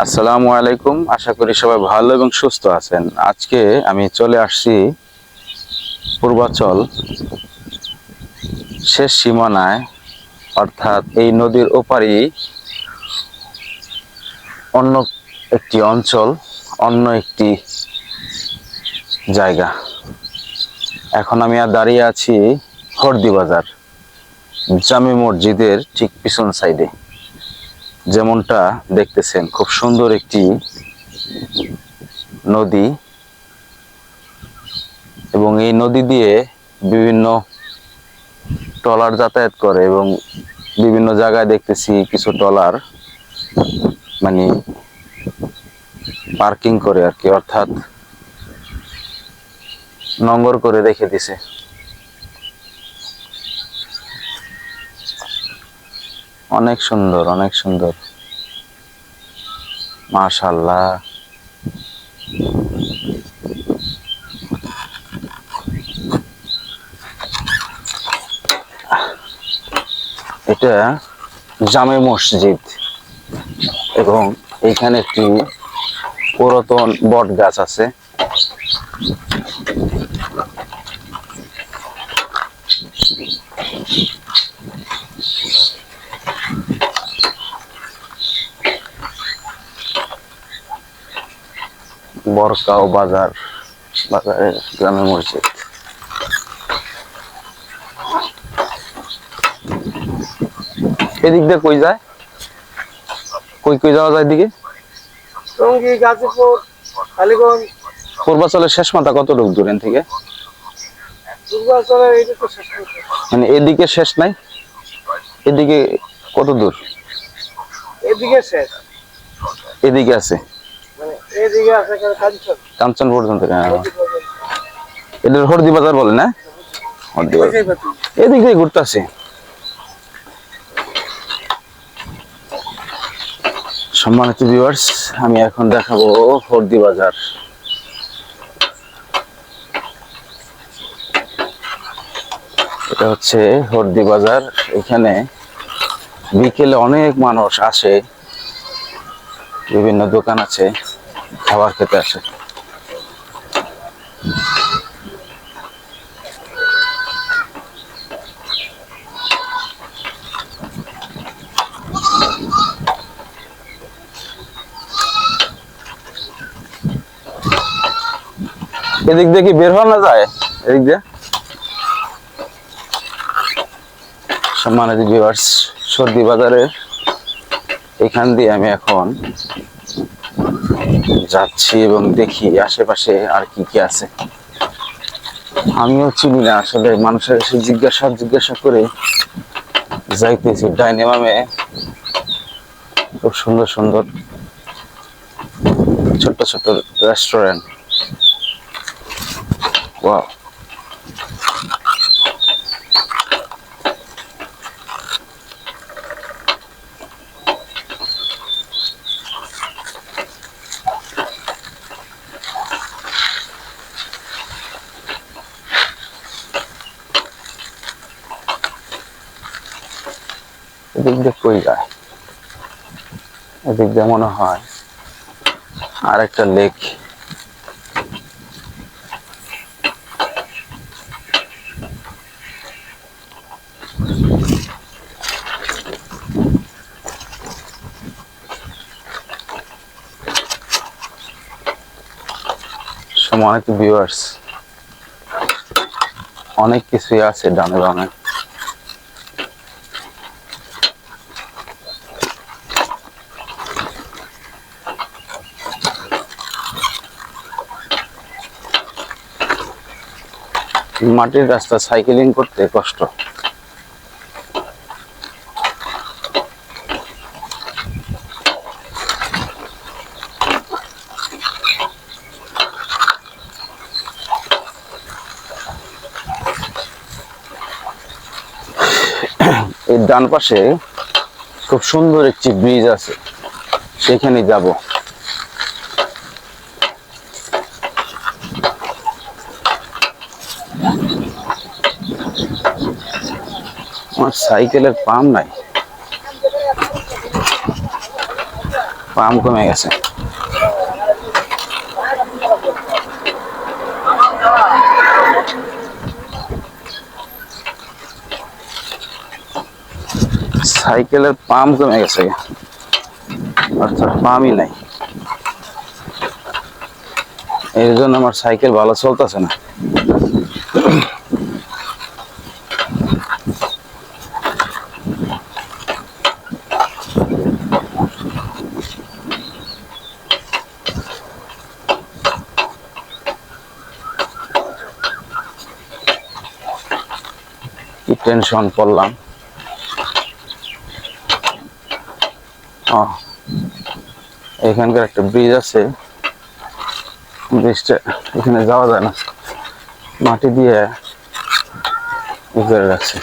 আসসালামু আলাইকুম। আশা করি সবাই ভালো এবং সুস্থ আছেন। আজকে আমি চলে আসছি পূর্বাচল শেষ সীমানায়, অর্থাৎ এই নদীর ওপারই অন্য একটি অঞ্চল, অন্য একটি জায়গা। এখন আমি আর দাঁড়িয়ে আছি হরদি বাজার, জামি মসজিদের ঠিক পিছন সাইডে। যেমনটা দেখতেছেন, খুব সুন্দর একটি নদী এবং এই নদী দিয়ে বিভিন্ন ট্রলার যাতায়াত করে এবং বিভিন্ন জায়গায় দেখতেছি কিছু ট্রলার মানে পার্কিং করে আর কি, অর্থাৎ নঙ্গর করে রেখে দিছে। অনেক সুন্দর অনেক সুন্দর। মাশাল্লাহ এটা জামে মসজিদ এবং এখানে একটি পুরাতন বট গাছ আছে। বরকাও বাজার বাজারের গ্রামে মসজিদ। এদিক দিয়ে কই যায়? কই কই যাওয়া যায় এদিকে? টঙ্গী গাজীপুর কালীগঞ্জ পূর্বাচলের শেষ মাথা কত দূর দূরেন থেকে? মানে এদিকে শেষ নাই? এদিকে কত দূর? এদিকে শেষ। এদিকে আছে। মানে কাঞ্চন। পর্যন্ত হ্যাঁ। হবে। এটা হরদি বাজার বলে না? হরদি বাজার। এদিক দিয়ে ঘুরতে আসে সম্মানিত ভিউয়ার্স আমি এখন দেখাবো হরদি বাজার এটা হচ্ছে হরদি বাজার এখানে বিকেলে অনেক মানুষ আসে। বিভিন্ন দোকান আছে। খাবার খেতে আসে। এদিক দিয়ে কি বের হওয়া না যায়? এদিক দিয়ে? সম্মানিত ভিউয়ার্স সর্দি বাজারের এখান দিয়ে আমি এখন যাচ্ছি এবং দেখি আশেপাশে আর কি কি আছে। আমিও চিনি না আসলে, মানুষের এসে জিজ্ঞাসা জিজ্ঞাসা করে যাইতেছি। ডাইনেমামে খুব সুন্দর সুন্দর ছোট্ট ছোট্ট রেস্টুরেন্ট ওয়াও এদিক দিয়ে কই যায়। এদিক দিয়ে মনে হয় আর একটা লেক সম্মানিত ভিউয়ার্স অনেক কিছুই আছে ডানে বামে। মাটির রাস্তা সাইকেলিং করতে কষ্ট। এই ডান পাশে খুব সুন্দর একটি ব্রিজ আছে, সেখানে যাব। আমার সাইকেলের পাম নাই। পাম কমে গেছে। সাইকেলের পাম কমে গেছে। অর্থাৎ পামই নাই। এর জন্য আমার সাইকেল ভালো চলতেছে না। টেনশন পড়লাম এখানকার একটা ব্রিজ আছে। ব্রিজটা এখানে যাওয়া যায় না। মাটি দিয়ে ই করে রাখছে।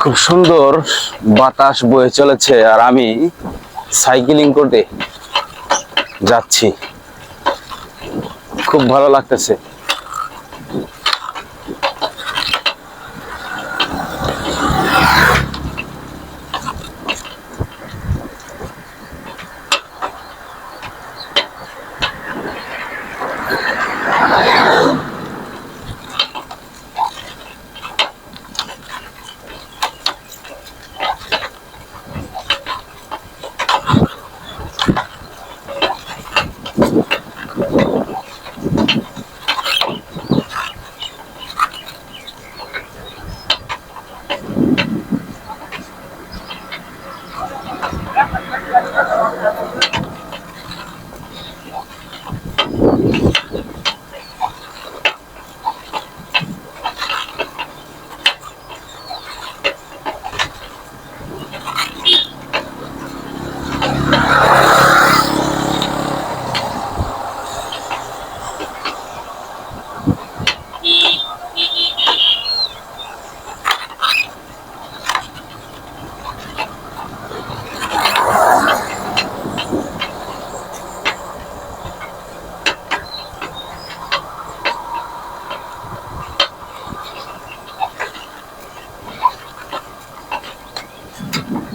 খুব সুন্দর বাতাস বয়ে চলেছে আর আমি সাইকেলিং করতে যাচ্ছি। খুব ভালো লাগতেছে।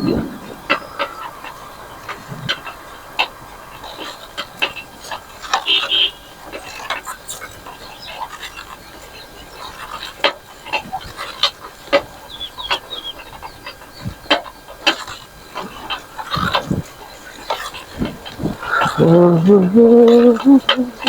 Oh, oh, oh, oh.